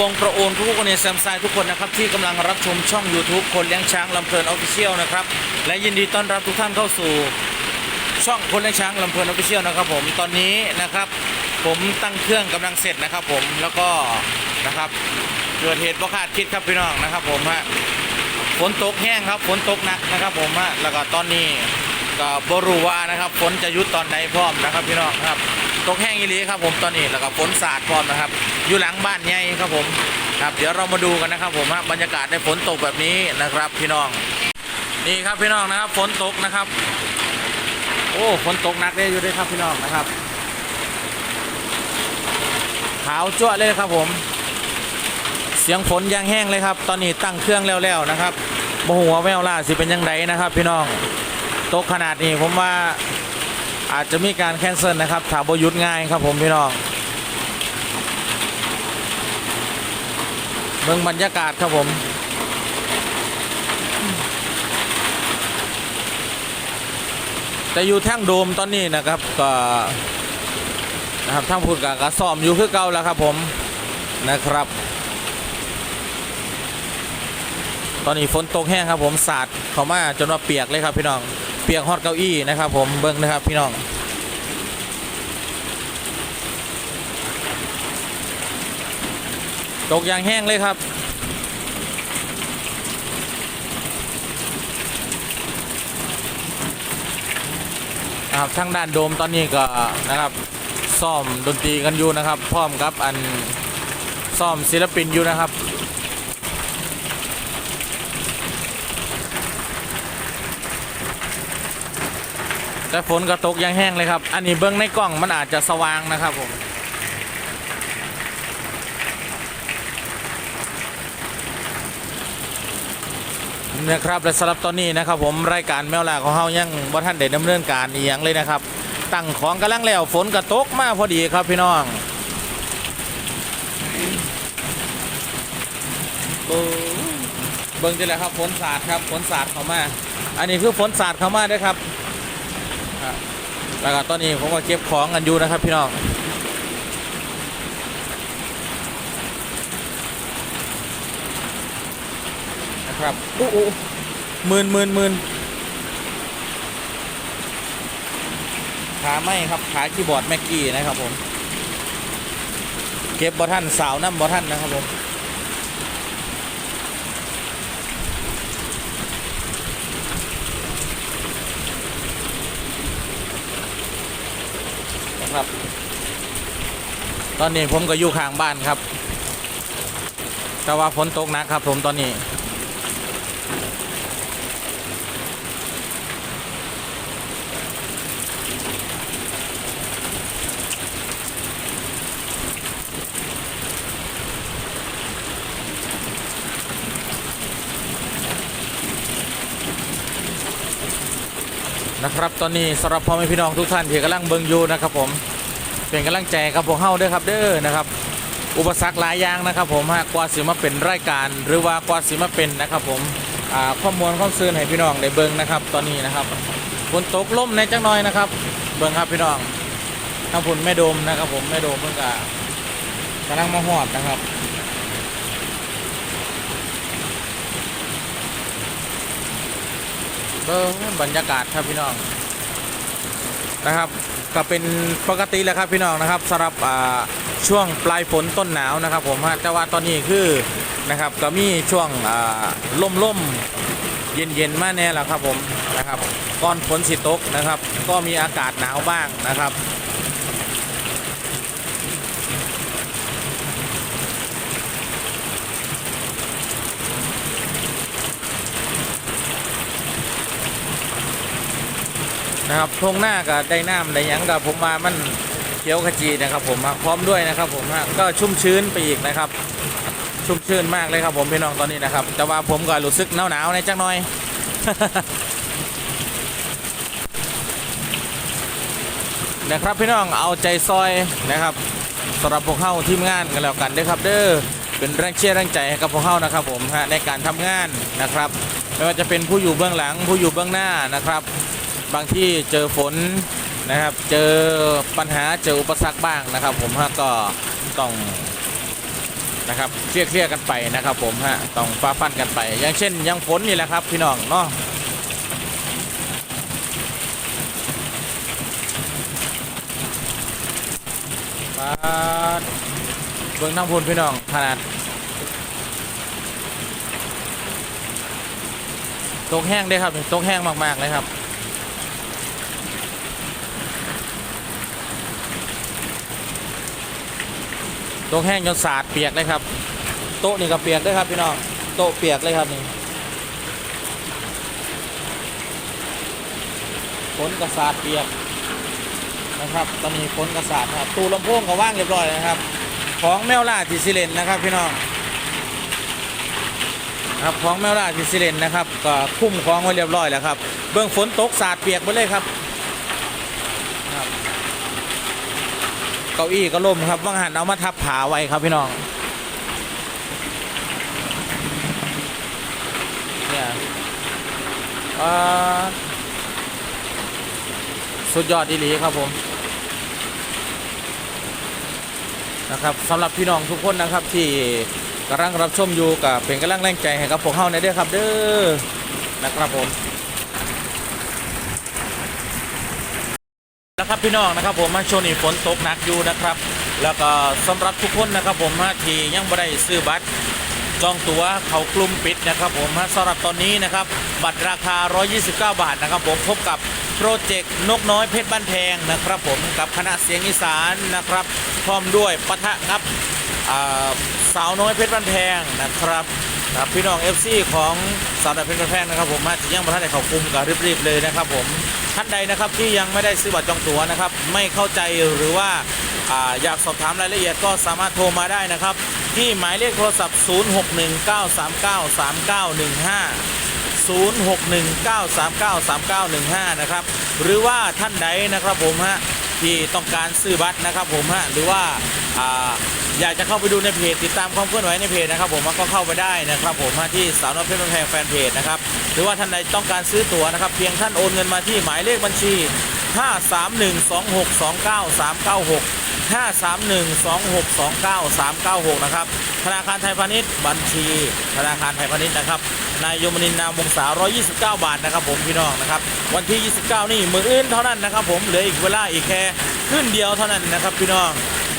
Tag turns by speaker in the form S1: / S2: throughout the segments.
S1: บงประโอนทุกคนในแซมไซทุกคนนะครับที่กำลังรับชมช่อง YouTube คนเลี้ยงช้างลำเพลินออฟฟิเชียลนะครับและยินดีต้อนรับทุกท่านเข้าสู่ ช่องคนเลี้ยงช้างลำเพลินออฟฟิเชียลนะครับผมตอนนี้นะครับผมตั้งเครื่องกำลังเสร็จนะครับผมแล้วก็นะครับเกิดเหตุบ่คาดคิดครับพี่น้องนะครับผมฮะฝนตกแห้งครับฝนตกหนักนะครับผมฮะแล้วก็ตอนนี้ ก็บรูวานะครับฝนจะยุดตอนไหนพร้อมนะครับพี่น้องครับตกแห้งอีหลีครับผมตอนนี้แล้วก็ฝนสาดพร้อมนะครับ อยู่หลังบ้านใหญ่ครับผมครับ เดี๋ยวเรามาดูกันนะครับผมฮะบรรยากาศในฝนตกแบบนี้นะครับพี่น้อง นี่ครับพี่น้องนะครับฝนตกนะครับ โอ้ฝนตกหนักเลยอยู่ด้วยครับพี่น้องนะครับขาวจั่วเลยครับผม เสียงฝนยางแห้งเลยครับ ตอนนี้ตั้งเครื่องแล้วๆนะครับโมโหว่าแววล่าสิเป็นยังไงนะครับ พี่น้อง ตกขนาดนี้ผมว่าอาจจะมีการแคนเซิลนะครับถาบยุดง่ายครับผมพี่น้องเมืองบรรยากาศครับผมแต่อยู่แท่งโดมตอนนี้นะครับก็นะครับทั้งพูดกับกระซ่อมอยู่คือเก่าแล้วครับผมนะครับ ตอนนี้ฝนตกแห้งครับผมสาดเข้ามาจนว่าเปียกเลยครับพี่น้อง ปียกฮอดเก้าอี้นะครับผมเบิ้งนะครับพี่น้องตกอย่างแห้งเลยครับนะครับทางด้านโดมตอนนี้ก็นะครับซ่อมดนตรีกันอยู่นะครับ พร้อมกับอันซ่อมศิลปินอยู่นะครับ แต่ฝนก็ตกยังแห้งเลยครับ อันนี้เบื้องในกล้องมันอาจจะสว่างนะครับผมนะครับและสำหรับตอนนี้นะครับ ผมรายการแมวลาของเฮายังบ่ท่านได้ดำเนินการอีหยังเลยนะครับ ตั้งของกำลังแล้วฝนก็ตกมาพอดีครับพี่น้องเบิ่งเบิ่งจังไดครับฝนสาดครับฝนสาดเข้ามา อันนี้คือฝนสาดเข้ามาด้วยครับ แล้วก็ตอนนี้ผมก็เก็บของกันอยู่นะครับพี่น้องนะครับอู้อู้หมื่นหมื่นหมื่นขาไม่ครับขาคีย์บอร์ดแม็กกี้นะครับผม เก็บบอท่านสาวน้ำบอท่านนะครับผม ครับ ตอนนี้ผมก็อยู่ข้างบ้านครับ แต่ว่าฝนตกหนักครับ ผมตอนนี้ ครับตอนนี้สำหรับพ่อแม่พี่น้องทุกท่านที่กำลังเบิ่งอยู่นะครับผมเป็นกำลังใจกับพวกเฮาด้วยครับเด้อนะครับ อุปสรรคหลายอย่างนะครับ ผมฮะกว่าสิมาเป็นรายการ หรือว่ากว่าสิมาเป็นนะครับ ผมข้อมูลข้อมูลให้พี่น้องได้เบิ่งนะครับ ตอนนี้นะครับฝนตกล่มในจังน่อยนะครับ เบิ่งครับพี่น้องทางผุนแม่โดมนะครับ ผมแม่โดมเพิ่งกะกำลังมาหอดนะครับ เบิ่งบรรยากาศครับพี่น้องนะครับก็เป็นปกติแหละครับพี่น้องนะครับสำหรับช่วงปลายฝนต้นหนาวนะครับ ผมฮะแต่ว่าตอนนี้คือนะครับก็มีช่วงล่มล่มเย็นเย็นมาแน่แล้วครับผมนะครับก่อนฝนสิตกนะครับ ก็มีอากาศหนาวบ้างนะครับ นะครับทงหน้ากับได้น้ำไดยังกับผมมามันเขียวขจีนะครับ ผมพร้อมด้วยนะครับผมฮะก็ชุ่มชื้นไปอีกนะครับ ชุ่มชื้นมากเลยครับผมพี่น้องตอนนี้นะครับ แต่ว่าผมก็รู้สึกหนาวหนาวในจังหน่อยนะครับพี่น้องเอาใจซอยนะครับสำหรับพวกเข้าทีมงานกันแล้วกันเด้อครับ เด้อเป็นแรงเชียร์แรงใจให้กับพวกเข้านะครับผมฮะในการทำงานนะครับไม่ว่าจะเป็นผู้อยู่เบื้องหลังผู้อยู่เบื้องหน้านะครับ บางที่เจอฝนนะครับ เจอปัญหาเจออุปสรรคบ้างนะครับ ผมฮะก็ต้องนะครับเคลียร์เคลียร์กันไปนะครับ ผมฮะต้องฟ้าฟันกันไป อย่างเช่นยังฝนนี่แหละครับ พี่น้องเนาะปาเบื้องน้ำพุนพี่น้องขนาดตกแห้งได้ครับตกแห้งมากๆเลยครับ ตกแห้งจนสาดเปียกเลยครับ โต๊ะนี่ก็เปียกด้วยครับพี่น้องโต๊ะเปียกเลยครับนี่ฝนกระสาดเปียกนะครับ ตอนนี้ฝนกระสาดครับตู้ลำโพงก็ว่างเรียบร้อยนะครับ ของแมวล่าทิซิเลนนะครับพี่น้องครับของแมวล่าทิซิเลนนะครับก็คุ้มของไว้เรียบร้อยแล้วครับ เบื้องฝนตกสาดเปียกหมดเลยครับ เก้าอี้ก็ล่มครับว่างหันเอามาทับผาไว้ครับพี่น้องเนี่ยอ่าสุดยอดอีหลีครับผมนะครับสำหรับพี่น้องทุกคนนะครับที่กำลังรับชมอยู่กับเป็นกำลังแรงใจให้กับพวกเฮาในเด้อครับเด้อนะครับผม นะ ครับพี่น้องนะครับผมมาช่วงนี้ฝนตกหนักอยู่นะครับ แล้วก็สำหรับทุกคนนะครับผมฮะที่ยังไม่ได้ซื้อบัตรจองตั๋วเขากลุ่มปิดนะครับผมฮะสำหรับตอนนี้นะครับบัตรราคา 129 บาทนะครับผมพบกับโปรเจกต์นกน้อยเพชรบ้านแพงนะครับผมกับคณะเสียงอีสานนะครับ พร้อมด้วยปะทะครับสาวน้อยเพชรบ้านแพงนะครับทับพี่น้อง FC ของสาวน้อยเพชรบ้านแพงนะครับผมฮะที่ยังไม่ทันได้เขากลุ่มก็รีบๆเลยนะครับผม ท่านใดนะครับที่ยังไม่ได้ซื้อบัตรจองตั๋วนะครับ ไม่เข้าใจหรือว่าอ่าอยากสอบถามรายละเอียดก็สามารถโทรมาได้นะครับ ที่หมายเลขโทรศัพท์ 0619393915 0619393915 นะครับ หรือว่าท่านใดนะครับผมฮะที่ต้องการซื้อบัตรนะครับผมฮะหรือว่า อยากจะเข้าไปดูในเพจติดตามความเคลื่อนไหวในเพจนะครับผมก็เข้าไปได้นะครับผมฮะที่สาวน้อยเพชรบานแพงแฟนเพจนะครับหรือว่าท่านใดต้องการซื้อตั๋วนะครับ เพียงท่านโอนเงินมาที่หมายเลขบัญชี 531262939 5312629นะครับธนาคารไทยพาณิชย์บัญชี ธนาคารไทยพาณิชย์นะครับนายยมนินนามวงศา129 บาทนะครับผมพี่น้องนะครับวันที่ 29 นี่มืออื่นเท่านั้นนะครับผมเหลืออีกเวลาอีกแค่ครึ่งเดียวเท่านั้นนะครับพี่น้อง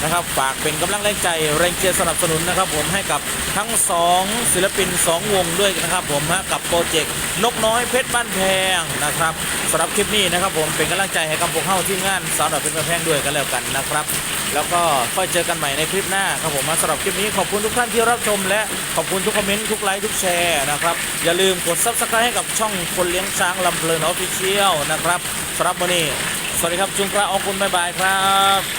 S1: นะครับฝากเป็นกำลังแรงใจแรงเชียร์สนับสนุนนะครับผมให้กับทั้ง 2 ศิลปิน 2 วงด้วยนะครับผมฮะกับโปรเจกต์นกน้อยเพชรบ้านแพงนะครับสำหรับคลิปนี้นะครับผมเป็นกำลังใจให้กับพวกเข้าที่งานสาวดอกเพชรบ้านแพงด้วยกันแล้วกันนะครับ แล้วก็ค่อยเจอกันใหม่ในคลิปหน้าครับผมมาสำหรับคลิปนี้ขอบคุณทุกท่านที่รับชม และขอบคุณทุกคอมเมนต์ทุกไลค์ทุกแชร์นะครับอย่าลืมกด subscribe ให้กับช่องคนเลี้ยงช้างลำเพลินออฟฟิเชียลนะครับสำหรับวันนี้สวัสดีครับจุงกระออกคุณบ๊ายบายครับ